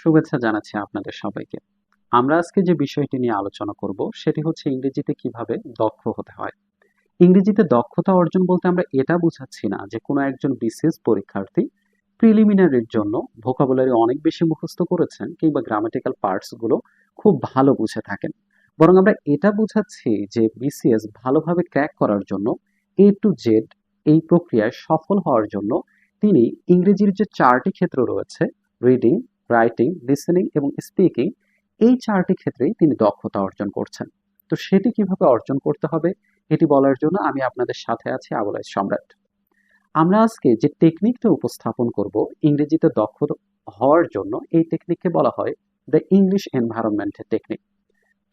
শুভেচ্ছা জানাচ্ছি আপনাদের সবাইকে। আমরা আজকে যে বিষয়টি নিয়ে আলোচনা করব, সেটি হচ্ছে ইংরেজিতে কীভাবে দক্ষ হতে হয়। ইংরেজিতে দক্ষতা অর্জন বলতে আমরা এটা বোঝাচ্ছি না যে কোনো একজন বিশেষ পরীক্ষার্থী প্রিলিমিনারির জন্য ভোকাবুলারি অনেক বেশি মুখস্থ করেছেন কিংবা গ্রামাটিক্যাল পার্টসগুলো খুব ভালো বুঝে থাকেন। বরং আমরা এটা বোঝাচ্ছি যে বিসিএস ভালোভাবে ক্র্যাক করার জন্য এ টু জেড এই প্রক্রিয়ায় সফল হওয়ার জন্য তিনি ইংরেজির যে চারটি ক্ষেত্র রয়েছে, রিডিং রাইটিং লিসেনিং এবং স্পিকিং এই চারটি ক্ষেত্রেই তিনি দক্ষতা অর্জন করছেন। তো সেটি কীভাবে অর্জন করতে হবে এটি বলার জন্য আমি আপনাদের সাথে আছি আবুলাই সম্রাট। আমরা আজকে যে টেকনিকটা উপস্থাপন করব ইংরেজিতে দক্ষ হওয়ার জন্য এই টেকনিককে বলা হয় দ্য ইংলিশ এনভায়রনমেন্টের টেকনিক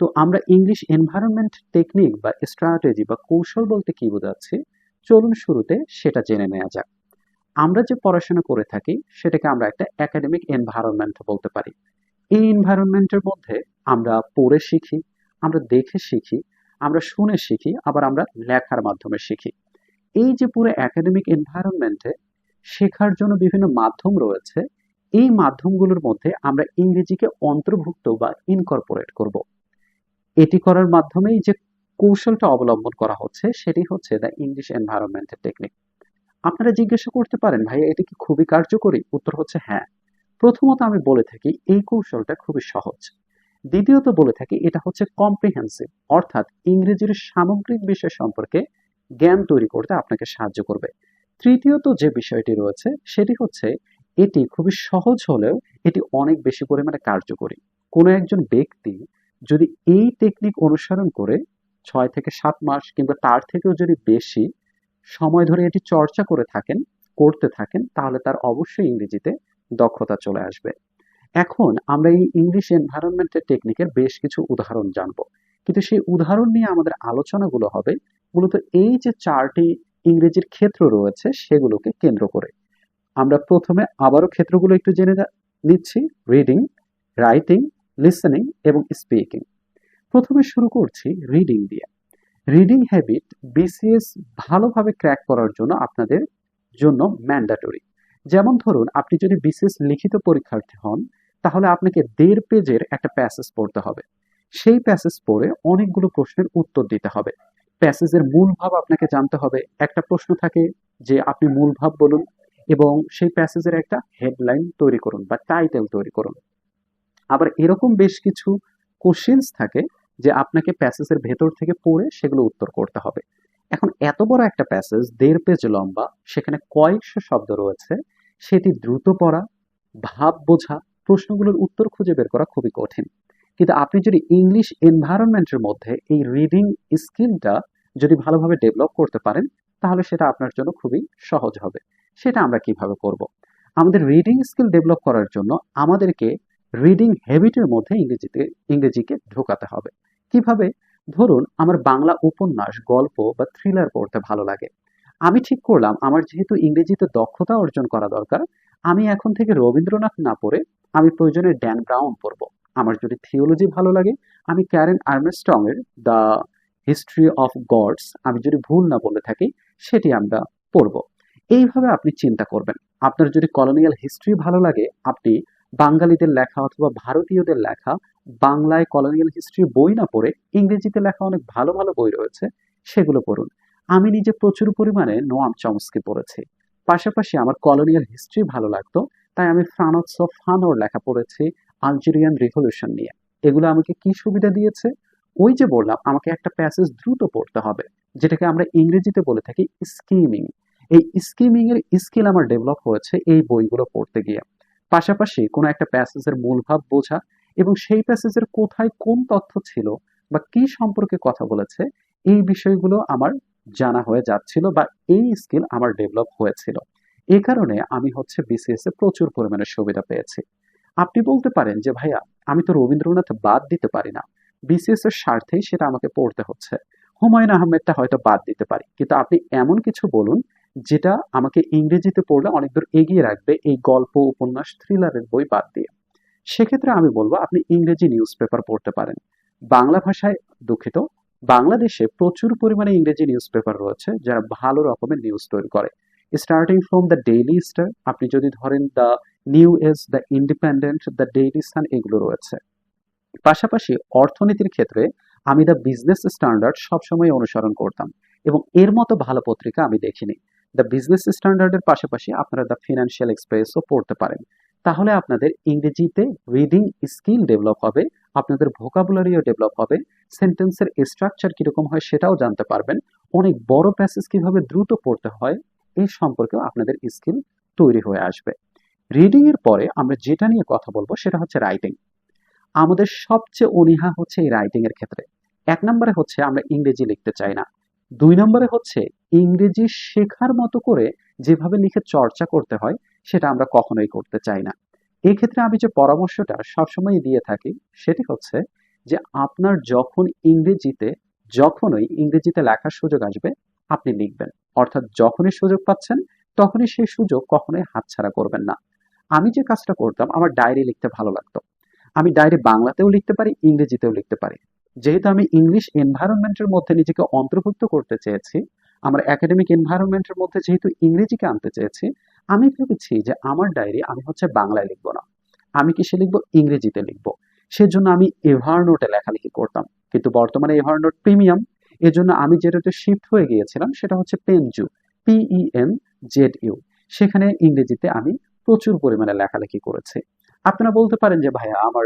তো আমরা ইংলিশ এনভায়রনমেন্ট টেকনিক বা স্ট্র্যাটেজি বা কৌশল বলতে কি বোঝাচ্ছি? চলুন শুরুতে সেটা জেনে নেওয়া যাক। আমরা যে পড়াশোনা করে থাকি, সেটাকে আমরা একটা একাডেমিক এনভায়রনমেন্ট বলতে পারি। এই এনভায়রনমেন্টের মধ্যে আমরা পড়ে শিখি, আমরা দেখে শিখি, আমরা শুনে শিখি, আবার আমরা লেখার মাধ্যমে শিখি। এই যে পুরো একাডেমিক এনভায়রনমেন্টে শেখার জন্য বিভিন্ন মাধ্যম রয়েছে, এই মাধ্যমগুলোর মধ্যে আমরা ইংরেজিকে অন্তর্ভুক্ত বা ইনকর্পোরেট করব। এটি করার মাধ্যমেই যে কৌশলটা অবলম্বন করা হচ্ছে, সেটি হচ্ছে দ্য ইংলিশ এনভায়রনমেন্টের টেকনিক আপনারা জিজ্ঞাসা করতে পারেন, ভাইয়া, এটি কি খুবই কার্যকরী? উত্তর হচ্ছে হ্যাঁ। প্রথমত আমি বলে থাকি, এই কৌশলটা খুবই সহজ। দ্বিতীয়ত বলে থাকি, এটা হচ্ছে কম্প্রিহেন্সিভ অর্থাৎ ইংরেজির সামগ্রিক বিষয় সম্পর্কে জ্ঞান তৈরি করতে আপনাকে সাহায্য করবে। তৃতীয়ত যে বিষয়টি রয়েছে, সেটি হচ্ছে, এটি খুবই সহজ হলেও এটি অনেক বেশি পরিমাণে কার্যকরী। কোনো একজন ব্যক্তি যদি এই টেকনিক অনুসরণ করে, ছয় থেকে সাত মাস কিংবা তার থেকেও যদি বেশি সময় ধরে এটি চর্চা করে থাকেন, করতে থাকেন, তাহলে তার অবশ্যই ইংরেজিতে দক্ষতা চলে আসবে। এখন আমরা এই ইংলিশ এনভায়রনমেন্টের টেকনিকের বেশ কিছু উদাহরণ জানব। কিন্তু সেই উদাহরণ নিয়ে আমাদের আলোচনাগুলো হবে, মূলত এই যে চারটি ইংরেজির ক্ষেত্র রয়েছে, সেগুলোকে কেন্দ্র করে। আমরা প্রথমে আবারও ক্ষেত্রগুলো একটু জেনে নিচ্ছি রিডিং রাইটিং লিসেনিং এবং স্পিকিং প্রথমে শুরু করছি রিডিং দিয়ে। রিডিং হ্যাবিট বিসিএস ভালোভাবে ক্র্যাক করার জন্য আপনাদের জন্য ম্যান্ডাটরি। যেমন ধরুন, আপনি যদি বিসিএস লিখিত পরীক্ষার্থী হন, তাহলে আপনাকে দেড় পেজের একটা প্যাসেজ পড়তে হবে। সেই প্যাসেজ পড়ে অনেকগুলো প্রশ্নের উত্তর দিতে হবে। প্যাসেজের মূল ভাব আপনাকে জানতে হবে। একটা প্রশ্ন থাকে যে, আপনি মূল ভাব বলুন এবং সেই প্যাসেজের একটা হেডলাইন তৈরি করুন বা টাইটেল তৈরি করুন। আবার এরকম বেশ কিছু কোশ্চেন্স থাকে যে আপনাকে প্যাসেজের ভেতর থেকে পড়ে সেগুলো উত্তর করতে হবে। এখন এত বড় একটা প্যাসেজ, দেড় পেজ লম্বা, সেখানে কয়েকশো শব্দ রয়েছে, সেটি দ্রুত পড়া, ভাব বোঝা, প্রশ্নগুলোর উত্তর খুঁজে বের করা খুবই কঠিন। কিন্তু আপনি যদি ইংলিশ এনভায়রনমেন্টের মধ্যে এই রিডিং স্কিলটা যদি ভালোভাবে ডেভেলপ করতে পারেন, তাহলে সেটা আপনার জন্য খুবই সহজ হবে। সেটা আমরা কীভাবে করব? আমাদের রিডিং স্কিল ডেভেলপ করার জন্য আমাদেরকে রিডিং হ্যাবিটের মধ্যে ইংরেজিতে, ইংরেজিকে ঢোকাতে হবে। কীভাবে? ধরুন, আমার বাংলা উপন্যাস, গল্প বা থ্রিলার পড়তে ভালো লাগে। আমি ঠিক করলাম, আমার যেহেতু ইংরেজিতে দক্ষতা অর্জন করা দরকার, আমি এখন থেকে রবীন্দ্রনাথ না পড়ে আমি প্রয়োজনে ড্যান ব্রাউন পড়ব। আমার যদি থিওলজি ভালো লাগে, আমি ক্যারেন আর্মস্ট্রং এর দ্য হিস্ট্রি অফ গডস আমি যদি ভুল না বলে থাকি, সেটি আমরা পড়ব। এইভাবে আপনি চিন্তা করবেন। আপনার যদি কলোনিয়াল হিস্ট্রি ভালো লাগে, আপনি বাঙালিদের লেখা অথবা ভারতীয়দের লেখা বাংলায় কলোনিয়াল হিস্ট্রি বই না পড়ে ইংরেজিতে লেখা অনেক ভালো ভালো বই রয়েছে, সেগুলো পড়ুন। আমি নিজে প্রচুর পরিমাণে নোয়াম চমস্কি পড়েছি। পাশাপাশি আমার কলোনিয়াল হিস্ট্রি ভালো লাগতো, তাই আমি ফ্রানস অফ ফানোর লেখা পড়েছি আলজেরিয়ান রিভলিউশন নিয়ে। এগুলো আমাকে কি সুবিধা দিয়েছে? ওই যে বললাম, আমাকে একটা প্যাসেজ দ্রুত পড়তে হবে, যেটাকে আমরা ইংরেজিতে বলে থাকি স্কিমিং এই স্কিমিং এর স্কিল আমার ডেভেলপ হয়েছে এই বইগুলো পড়তে গিয়ে। পাশাপাশি কোনো একটা প্যাসেজের মূল ভাব বোঝা এবং সেই প্যাসেজের কোথায় কোন তথ্য ছিল বা কি সম্পর্কে কথা বলেছে, এই বিষয়গুলো আমার জানা হয়ে যাচ্ছিল বা এই স্কিল আমার ডেভেলপ হয়েছিল। এই কারণে আমি হচ্ছে বিসিএস এ প্রচুর পরিমাণে সুবিধা পেয়েছি। আপনি বলতে পারেন যে, ভাইয়া, আমি তো রবীন্দ্রনাথ বাদ দিতে পারি না। বিসিএস এর স্বার্থেই সেটা আমাকে পড়তে হচ্ছে। হুমায়ুন আহমেদটা হয়তো বাদ দিতে পারি। কিন্তু আপনি এমন কিছু বলুন যেটা আমাকে ইংরেজিতে পড়লে অনেক দূর এগিয়ে রাখবে এই গল্প, উপন্যাস থ্রিলারের বই বাদ দিয়ে। সেক্ষেত্রে আমি বলব, আপনি ইংরেজি নিউজ পেপার পড়তে পারেন। বাংলা ভাষায় দুঃখিত, বাংলাদেশে প্রচুর পরিমাণে ইংরেজি নিউজ পেপার রয়েছে, যারা ভালো রকমের নিউজ তৈরি করে। Starting from the Daily Star আপনি যদি ধরেন the New Age the Independent the Daily Sun এগুলো রয়েছে। পাশাপাশি অর্থনীতির ক্ষেত্রে আমি দ্য বিজনেস স্ট্যান্ডার্ড সবসময় অনুসরণ করতাম এবং এর মতো ভালো পত্রিকা আমি দেখিনি। দ্য বিজনেস স্ট্যান্ডার্ডের পাশাপাশি আপনারা দ্য ফিনান্সিয়াল এক্সপ্রেসও পড়তে পারেন। তাহলে আপনাদের ইংরেজিতে রিডিং স্কিল ডেভেলপ হবে, আপনাদের ভোকাবুলারিও ডেভেলপ হবে সেন্টেন্সের স্ট্রাকচার কীরকম হয় সেটাও জানতে পারবেন, অনেক বড় প্যাসেজ কীভাবে দ্রুত পড়তে হয় এই সম্পর্কেও আপনাদের স্কিল তৈরি হয়ে আসবে। রিডিং এর পরে আমরা যেটা নিয়ে কথা বলব সেটা হচ্ছে রাইটিং আমাদের সবচেয়ে অনীহা হচ্ছে এই রাইটিং এর ক্ষেত্রে। এক নম্বরে হচ্ছে আমরা ইংরেজি লিখতে চাই না। দুই নম্বরে হচ্ছে ইংরেজি শেখার মতো করে যেভাবে লিখে চর্চা করতে হয় সেটা আমরা কখনোই করতে চাই না। এই ক্ষেত্রে আমি যে পরামর্শটা সবসময় দিয়ে থাকি, সেটি হচ্ছে যে আপনার যখন ইংরেজিতে, যখনই ইংরেজিতে লেখার সুযোগ আসবে, আপনি লিখবেন। অর্থাৎ যখনই সুযোগ পাচ্ছেন, তখনই সেই সুযোগ কখনোই হাতছাড়া করবেন না। আমি যে কাজটা করতাম, আমার ডায়েরি লিখতে ভালো লাগতো। আমি ডায়েরি বাংলাতেও লিখতে পারি, ইংরেজিতেও লিখতে পারি। যেহেতু আমি ইংলিশ এনভায়রনমেন্টের মধ্যে নিজেকে অন্তর্ভুক্ত করতে চেয়েছি, আমার একাডেমিক এনভায়রনমেন্টের মধ্যে যেহেতু ইংরেজিকে আনতে চেয়েছি আমি ভেবেছি যে আমার ডায়েরি আমি হচ্ছে বাংলায় লিখব না। আমি কিসে লিখব? ইংরেজিতে লিখব। সেজন্য আমি এভারনোটে লেখালেখি করতাম। কিন্তু বর্তমানে এভারনোট প্রিমিয়াম এজন্য আমি যেটাতে শিফট হয়ে গিয়েছিলাম সেটা হচ্ছে পেনজু পিইএন জেড ইউ সেখানে ইংরেজিতে আমি প্রচুর পরিমাণে লেখালেখি করেছি। আপনারা বলতে পারেন যে, ভাইয়া, আমার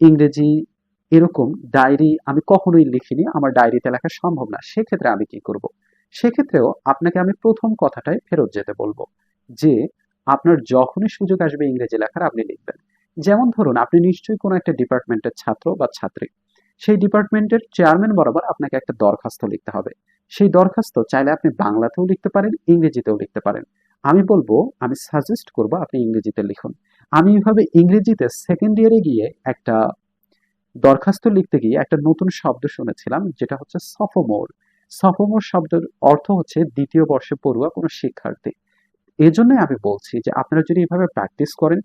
ইংরেজি এরকম ডায়েরি আমি কখনোই লিখিনি, আমার ডায়েরিতে লেখা সম্ভব না। সেক্ষেত্রে আমি কি করব? সেক্ষেত্রেও আপনাকে আমি প্রথম কথাটাই ফেরত যেতে বলব। যে আপনার যখনই সুযোগ আসবে ইংরেজি লেখার আপনি লিখবেন। যেমন ধরুন, আপনি নিশ্চয়ই কোনো একটা ডিপার্টমেন্টের ছাত্র বা ছাত্রী। সেই ডিপার্টমেন্টের চেয়ারম্যান বরাবর আপনাকে একটা দরখাস্ত লিখতে হবে। সেই দরখাস্ত চাইলে আপনি বাংলাতেও লিখতে পারেন, ইংরেজিতেও লিখতে পারেন। আমি বলব, আমি সাজেস্ট করব আপনি ইংরেজিতে লিখুন। আমি এইভাবে ইংরেজিতে সেকেন্ড ইয়ারে গিয়ে একটা দরখাস্ত লিখতে গিয়ে একটা নতুন শব্দ শুনেছিলাম, যেটা হচ্ছে সফোমোর সফোমোর শব্দের অর্থ হচ্ছে দ্বিতীয় বর্ষে পড়ুয়া কোনো শিক্ষার্থী। এজন্যই আমি বলছি যে আপনারা যদি এভাবে প্র্যাকটিস করেন,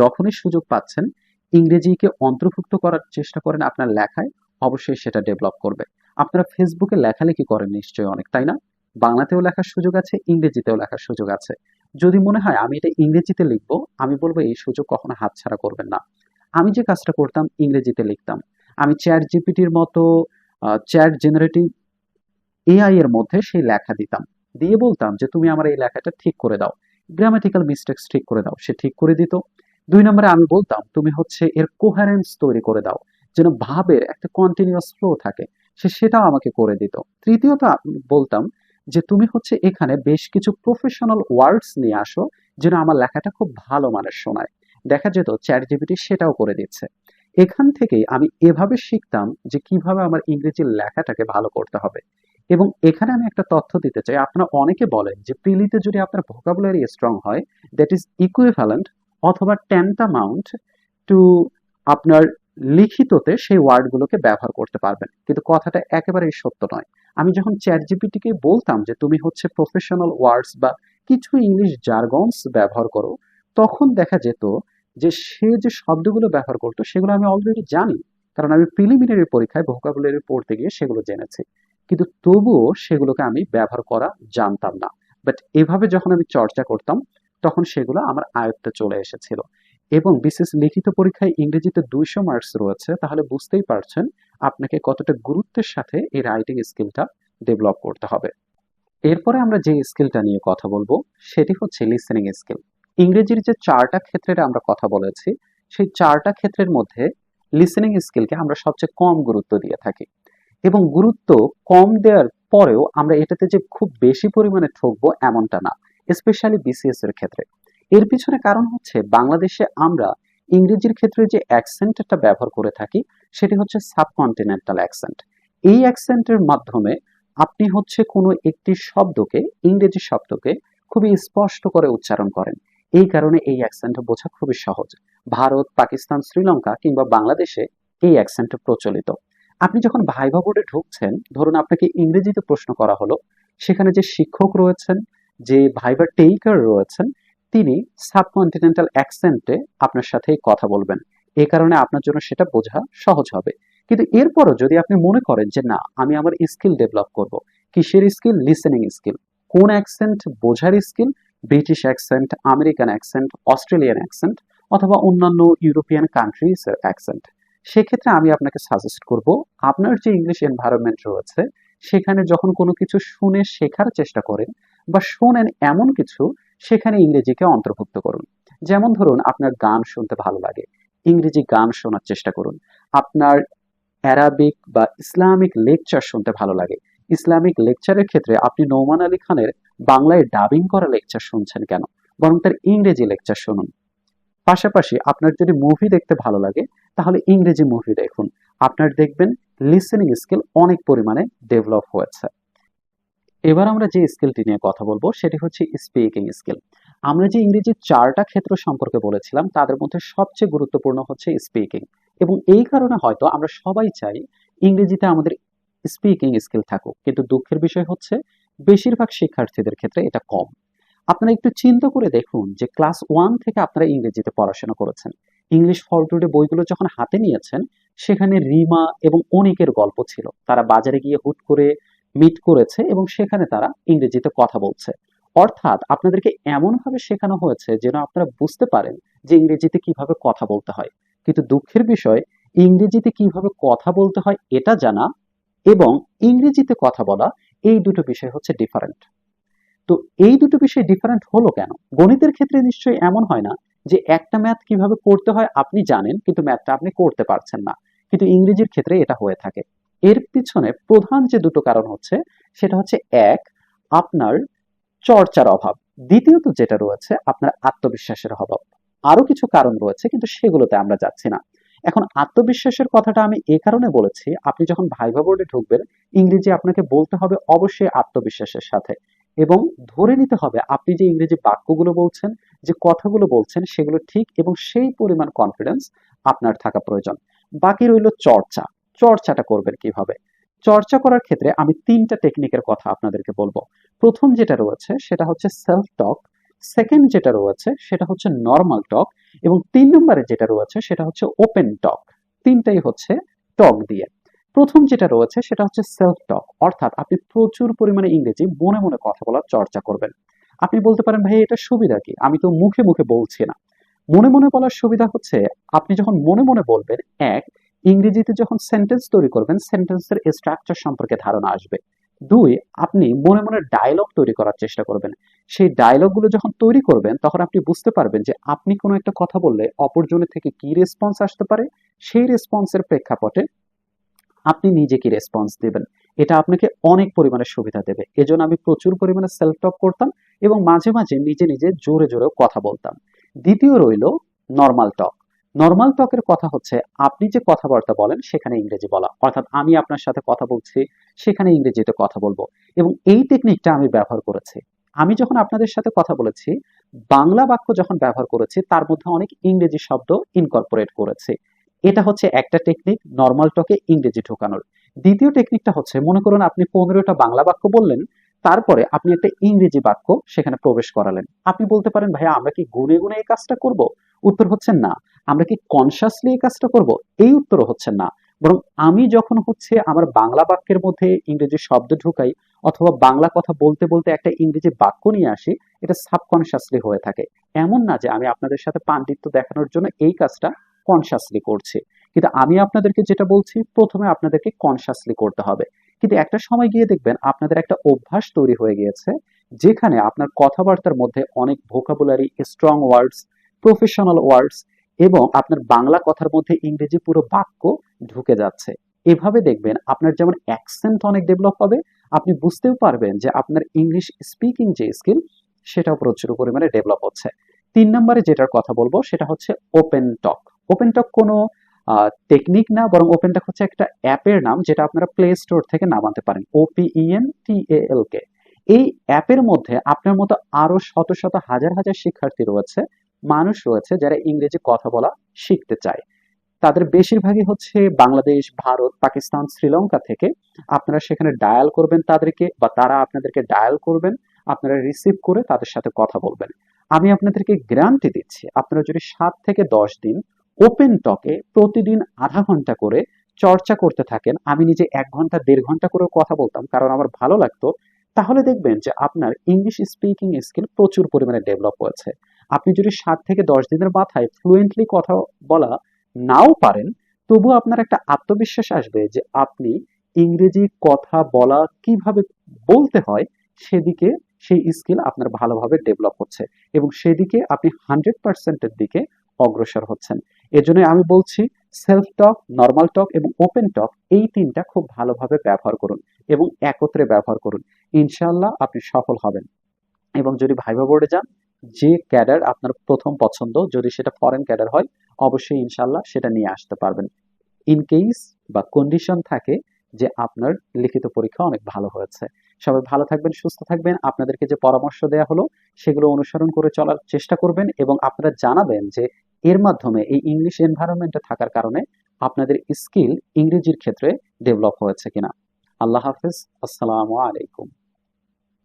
যখনই সুযোগ পাচ্ছেন, ইংরেজিকে অন্তর্ভুক্ত করার চেষ্টা করেন আপনার লেখায়, অবশ্যই সেটা ডেভেলপ করবে। আপনারা ফেসবুকে লেখালেখি করেন নিশ্চয়ই অনেক, তাই না? বাংলাতেও লেখার সুযোগ আছে, ইংরেজিতেও লেখার সুযোগ আছে। যদি মনে হয় আমি এটা ইংরেজিতে লিখব, আমি বলব এই সুযোগ কখনো হাতছাড়া করবেন না। আমি যে কাজটা করতাম, ইংরেজিতে লিখতাম। আমি চ্যাট জিপিটির মতো চ্যাট জেনারেটিং এআই এর মধ্যে সেই লেখা দিতাম। দিয়ে বলতাম যে, তুমি আমার এই লেখাটা ঠিক করে দাও। গ্রামাটিক্যাল মিস্টেক্স ঠিক করে দাও। সে ঠিক করে দিত। দুই নম্বরে আমি বলতাম, তুমি হচ্ছে এর কোহারেন্স তৈরি করে দাও, যেন ভাবের একটা কন্টিনিউয়াস ফ্লো থাকে। সে সেটাও আমাকে করে দিত। তৃতীয়ত বলতাম যে, তুমি হচ্ছে এখানে বেশ কিছু প্রফেশনাল ওয়ার্ডস নিয়ে আসো, যেন আমার লেখাটা খুব ভালো মানের শোনায়। দেখা যেত চ্যাট জিপিটি সেটাও করে দিচ্ছে। এখান থেকেই আমি এভাবে শিখতাম যে, কীভাবে আমার ইংরেজি লেখাটাকে ভালো করতে হবে। এবং এখানে আমি একটা তথ্য দিতে চাই। আপনারা অনেকে বলেন যে প্রিলিতে যদি আপনার ভোকাবুলারি স্ট্রং হয় দ্যাট ইজ ইকুইভ্যালেন্ট অথবা ট্যান্টামাউন্ট টু আপনার লিখিততে সেই ওয়ার্ডগুলোকে ব্যবহার করতে পারবেন। কিন্তু কথাটা একেবারেই সত্য নয়। আমি যখন চ্যাট জিপিটিকে বলতাম যে তুমি হচ্ছে প্রফেশনাল ওয়ার্ডস বা কিছু ইংলিশ জার্গনস ব্যবহার করো, তখন দেখা যেত যে সে যে শব্দগুলো ব্যবহার করতো, সেগুলো আমি অলরেডি জানি। কারণ আমি প্রিলিমিনারি পরীক্ষায় ভোকাবুলারি পড়তে গিয়ে সেগুলো জেনেছি। কিন্তু তবুও সেগুলোকে আমি ব্যবহার করা জানতাম না। বাট এভাবে যখন আমি চর্চা করতাম, তখন সেগুলো আমার আয়ত্তে চলে এসেছিল। এবং বিশেষ লিখিত পরীক্ষায় ইংরেজিতে দুইশো মার্কস রয়েছে, তাহলে বুঝতেই পারছেন আপনাকে কতটা গুরুত্বের সাথে এই রাইটিং স্কিলটা ডেভেলপ করতে হবে। এরপরে আমরা যে স্কিলটা নিয়ে কথা বলব, সেটি হচ্ছে লিসেনিং স্কিল ইংরেজির যে চারটা ক্ষেত্রের আমরা কথা বলেছি, সেই চারটা ক্ষেত্রের মধ্যে লিসেনিং স্কিলকে আমরা সবচেয়ে কম গুরুত্ব দিয়ে থাকি। এবং গুরুত্ব কম দেওয়ার পরেও আমরা এটাতে যে খুব বেশি পরিমাণে ঠকবো এমনটা না স্পেশালি বিসিএস এর ক্ষেত্রে। এর পিছনে কারণ হচ্ছে বাংলাদেশে আমরা ইংরেজির ক্ষেত্রে যে অ্যাকসেন্টটা ব্যবহার করে থাকি, সেটি হচ্ছে সাবকন্টিনেন্টাল অ্যাকসেন্ট। এই অ্যাকসেন্টের মাধ্যমে আপনি হচ্ছে কোনো একটি শব্দকে, ইংরেজি শব্দকে খুবই স্পষ্ট করে উচ্চারণ করেন। এই কারণে এই অ্যাকসেন্ট বোঝা খুবই সহজ। ভারত, পাকিস্তান, শ্রীলঙ্কা কিংবা বাংলাদেশে এই অ্যাকসেন্ট প্রচলিত। আপনি যখন ভাইভা বোর্ডে ঢুকছেন, ধরুন আপনাকে ইংরেজিতে প্রশ্ন করা হলো, সেখানে যে শিক্ষক রয়েছেন, যে ভাইভা টেইকার রয়েছেন, তিনি সাবকন্টিনেন্টাল অ্যাকসেন্টে আপনার সাথে কথা বলবেন। এ কারণে আপনার জন্য সেটা বোঝা সহজ হবে। কিন্তু এরপরও যদি আপনি মনে করেন যে, না, আমি আমার স্কিল ডেভেলপ করব, কিসের স্কিল? লিসেনিং স্কিল কোন অ্যাকসেন্ট বোঝার skill? British accent American accent Australian accent অথবা অন্যান্য ইউরোপিয়ান কান্ট্রিজের অ্যাকসেন্ট সেক্ষেত্রে আমি আপনাকে সাজেস্ট করব, আপনার যে ইংলিশ এনভায়রনমেন্ট রয়েছে, সেখানে যখন কোনো কিছু শুনে শেখার চেষ্টা করেন বা শোনেন এমন কিছু, সেখানে ইংরেজিকে অন্তর্ভুক্ত করুন। যেমন ধরুন, আপনার গান শুনতে ভালো লাগে, ইংরেজি গান শোনার চেষ্টা করুন। আপনার অ্যারাবিক বা ইসলামিক লেকচার শুনতে ভালো লাগে। ইসলামিক লেকচারের ক্ষেত্রে আপনি নৌমান আলী খানের বাংলায় ডাবিং করা লেকচার শুনছেন কেন? বরং তার ইংরেজি লেকচার শুনুন। পাশাপাশি আপনার যদি মুভি দেখতে ভালো লাগে, তাহলে ইংরেজি মুভি দেখুন। আপনার দেখবেন লিসেনিং স্কিল অনেক পরিমাণে ডেভেলপ হয়েছে। এবার আমরা যে স্কিলটি নিয়ে কথা বলব, সেটি হচ্ছে স্পিকিং স্কিল আমরা যে ইংরেজির চারটা ক্ষেত্র সম্পর্কে বলেছিলাম, তাদের মধ্যে সবচেয়ে গুরুত্বপূর্ণ হচ্ছে স্পিকিং এবং এই কারণে হয়তো আমরা সবাই চাই ইংরেজিতে আমাদের স্পিকিং স্কিল থাকুক। কিন্তু দুঃখের বিষয় হচ্ছে, বেশিরভাগ শিক্ষার্থীদের ক্ষেত্রে এটা কম। আপনারা একটু চিন্তা করে দেখুন যে ক্লাস ওয়ান থেকে আপনারা ইংরেজিতে পড়াশোনা করেছেন। ইংলিশ টুডে বইগুলো যখন হাতে নিয়েছেন, সেখানে রিমা এবং অনিকের গল্প ছিল। তারা বাজারে গিয়ে হুট করে মিট করেছে এবং সেখানে তারা ইংরেজিতে কথা বলছে। অর্থাৎ আপনাদেরকে এমনভাবে শেখানো হয়েছে যেন আপনারা বুঝতে পারেন যে ইংরেজিতে কীভাবে কথা বলতে হয়। কিন্তু দুঃখের বিষয়, ইংরেজিতে কীভাবে কথা বলতে হয় এটা জানা এবং ইংরেজিতে কথা বলা এই দুটো বিষয় হচ্ছে ডিফারেন্ট তো এই দুটো বিষয় ডিফারেন্ট হলো কেন? গণিতের ক্ষেত্রে নিশ্চয়ই এমন হয় না যে একটা ম্যাথ কীভাবে করতে হয় আপনি জানেন, কিন্তু ম্যাথটা আপনি করতে পারছেন না। কিন্তু ইংরেজির ক্ষেত্রে এটা হয়ে থাকে। এর পিছনে প্রধান যে দুটো কারণ হচ্ছে, সেটা হচ্ছে এক, আপনার চর্চার অভাব। দ্বিতীয়ত যেটা রয়েছে, আপনার আত্মবিশ্বাসের অভাব। আরও কিছু কারণ রয়েছে, কিন্তু সেগুলোতে আমরা যাচ্ছি না। এখন আত্মবিশ্বাসের কথাটা আমি এ কারণে বলেছি, আপনি যখন ভাইভা বোর্ডে ঢুকবেন, ইংরেজি আপনাকে বলতে হবে অবশ্যই আত্মবিশ্বাসের সাথে। এবং ধরে নিতে হবে আপনি যে ইংরেজি বাক্যগুলো বলছেন, যে কথাগুলো বলছেন, সেগুলো ঠিক এবং সেই পরিমাণ কনফিডেন্স আপনার থাকা প্রয়োজন। বাকি রইল চর্চা। চর্চাটা করবেন কীভাবে? চর্চা করার ক্ষেত্রে আমি তিনটা টেকনিকের কথা আপনাদেরকে বলব। প্রথম যেটা রয়েছে, সেটা হচ্ছে সেলফ টক সেকেন্ড যেটা রয়েছে, সেটা হচ্ছে নর্মাল টক এবং তিন নম্বরে যেটা রয়েছে, সেটা হচ্ছে ওপেন টক তিনটাই হচ্ছে টক দিয়ে। প্রথম যেটা রয়েছে সেটা হচ্ছে সেলফ টক অর্থাৎ আপনি প্রচুর পরিমাণে ইংরেজি মনে মনে কথা বলার চর্চা করবেন। আপনি বলতে পারেন, ভাই, এটা সুবিধা কি? আমি তো মুখে মুখে বলছি না। মনে মনে বলার সুবিধা হচ্ছে, আপনি যখন মনে মনে বলবেন, এক, ইংরেজিতে যখন সেন্টেন্স তৈরি করবেন সেন্টেন্সের স্ট্রাকচার সম্পর্কে ধারণা আসবে। দুই, আপনি মনে মনে ডায়লগ তৈরি করার চেষ্টা করবেন। সেই ডায়লগগুলো যখন তৈরি করবেন, তখন আপনি বুঝতে পারবেন যে আপনি কোনো একটা কথা বললে অপরজনের থেকে কি রেসপন্স আসতে পারে? সেই রেসপন্সের প্রেক্ষাপটে আপনি নিজে কি রেসপন্স দেবেন। এটা আপনাকে অনেক পরিমাণে সুবিধা দেবে। এজন্য আমি প্রচুর পরিমাণে সেলফ টক করতাম এবং মাঝে মাঝে নিজে নিজে জোরে জোরে কথা বলতাম। দ্বিতীয় রইল নর্মাল টক নর্মাল টকের কথা হচ্ছে, আপনি যে কথাবার্তা বলেন সেখানে ইংরেজি বলা। অর্থাৎ আমি আপনার সাথে কথা বলছি, সেখানে ইংরেজিতে কথা বলব। এবং এই টেকনিকটা আমি ব্যবহার করেছি। আমি যখন আপনাদের সাথে কথা বলেছি, বাংলা বাক্য যখন ব্যবহার করেছি, তার মধ্যে অনেক ইংরেজি শব্দ ইনকর্পোরেট করেছি। এটা হচ্ছে একটা টেকনিক নর্মাল টকে ইংরেজি ঢোকানোর। দ্বিতীয় টেকনিকটা হচ্ছে, মনে করুন আপনি পনেরোটা বাংলা বাক্য বললেন, তারপরে আপনি একটা ইংরেজি বাক্য সেখানে প্রবেশ করালেন। আপনি বলতে পারেন, ভাইয়া, আমরা কি গুনে গুনে এই কাজটা করব? উত্তর হচ্ছে, না। আমরা কি কনসাসলি এই কাজটা করব? এই উত্তরও হচ্ছে, না। বরং আমি যখন হচ্ছে আমার বাংলা বাক্যের মধ্যে ইংরেজি শব্দ ঢুকাই অথবা বাংলা কথা বলতে বলতে একটা ইংরেজি বাক্য নিয়ে আসি, এটা সাবকনসিয়াসলি হয়ে থাকে। এমন না যে আমি আপনাদের সাথে পাণ্ডিত্য দেখানোর জন্য এই কাজটা কনসাসলি করছি। কিন্তু আমি আপনাদেরকে যেটা বলছি, প্রথমে আপনাদেরকে কনসাসলি করতে হবে। কিন্তু একটা সময় গিয়ে দেখবেন, আপনাদের একটা অভ্যাস তৈরি হয়ে গিয়েছে, যেখানে আপনার কথাবার্তার মধ্যে অনেক vocabulary strong words professional words এবং আপনার বাংলা কথার মধ্যে ইংরেজি পুরো বাক্য ঢুকে যাচ্ছে। এভাবে দেখবেন, আপনার যেমন অ্যাকসেন্ট অনেক ডেভেলপ হবে, আপনি বুঝতেও পারবেন যে আপনার ইংলিশ স্পিকিং যে স্কিল সেটাও প্রচুর পরিমাণে ডেভেলপ হচ্ছে। তিন নম্বরে যেটার কথা বলব, সেটা হচ্ছে ওপেন টক ওপেন টক কোনো টেকনিক না, বরং ওপেন টক হচ্ছে একটা অ্যাপের নাম যেটা আপনারা প্লে স্টোর থেকে নামাতে পারেন ওপিইএন টি এল কে এই অ্যাপের মধ্যে আপনার মতো আরও শত শত হাজার হাজার শিক্ষার্থী রয়েছে, মানুষ রয়েছে যারা ইংরেজি কথা বলা শিখতে চায়। তাদের বেশিরভাগই হচ্ছে বাংলাদেশ, ভারত, পাকিস্তান, শ্রীলঙ্কা থেকে। আপনারা সেখানে ডায়াল করবেন তাদেরকে বা তারা আপনাদেরকে ডায়াল করবেন, আপনারা রিসিভ করে তাদের সাথে কথা বলবেন। আমি আপনাদেরকে গ্যারান্টি দিচ্ছি, আপনারা যদি সাত থেকে দশ দিন ওপেন টকে প্রতিদিন আধা ঘণ্টা করে চর্চা করতে থাকেন। আমি নিজে এক ঘণ্টা, দেড় ঘণ্টা করেও কথা বলতাম, কারণ আমার ভালো লাগতো। তাহলে দেখবেন যে আপনার ইংলিশ স্পিকিং স্কিল প্রচুর পরিমাণে ডেভেলপ হয়েছে। আপনি যদি সাত থেকে দশ দিনের মাথায় ফ্লুয়েন্টলি কথা বলা নাও পারেন, তবু আপনার একটা আত্মবিশ্বাস আসবে যে আপনি ইংরেজি কথা বলা কীভাবে বলতে হয়, সেদিকে সেই স্কিল আপনার ভালোভাবে ডেভেলপ হচ্ছে এবং সেদিকে আপনি হান্ড্রেড পার্সেন্টের দিকে অগ্রসর হচ্ছেন। এজন্য আমি বলছি সেলফ টক নর্মাল টক এবং ওপেন টক এই তিনটা খুব ভালোভাবে ব্যবহার করুন এবং একত্রে ব্যবহার করুন। ইনশাআল্লাহ আপনি সফল হবেন। এবং যদি ভাইবা বোর্ডে যান, যে ক্যাডার আপনার প্রথম পছন্দ, যদি সেটা ফরেন ক্যাডার হয়, অবশ্যই ইনশাল্লাহ সেটা নিয়ে আসতে পারবেন। ইন কেস বা কন্ডিশন থাকে যে আপনার লিখিত পরীক্ষা অনেক ভালো হয়েছে। সবাই ভালো থাকবেন, সুস্থ থাকবেন। আপনাদেরকে যে পরামর্শ দেওয়া হলো, সেগুলো অনুসরণ করে চলার চেষ্টা করবেন এবং আপনারা জানাবেন যে এর মাধ্যমে এই ইংলিশ এনভায়রনমেন্টে থাকার কারণে আপনাদের স্কিল ইংরেজির ক্ষেত্রে ডেভেলপ হয়েছে কিনা। আল্লাহ হাফিজ, আসসালামু আলাইকুম।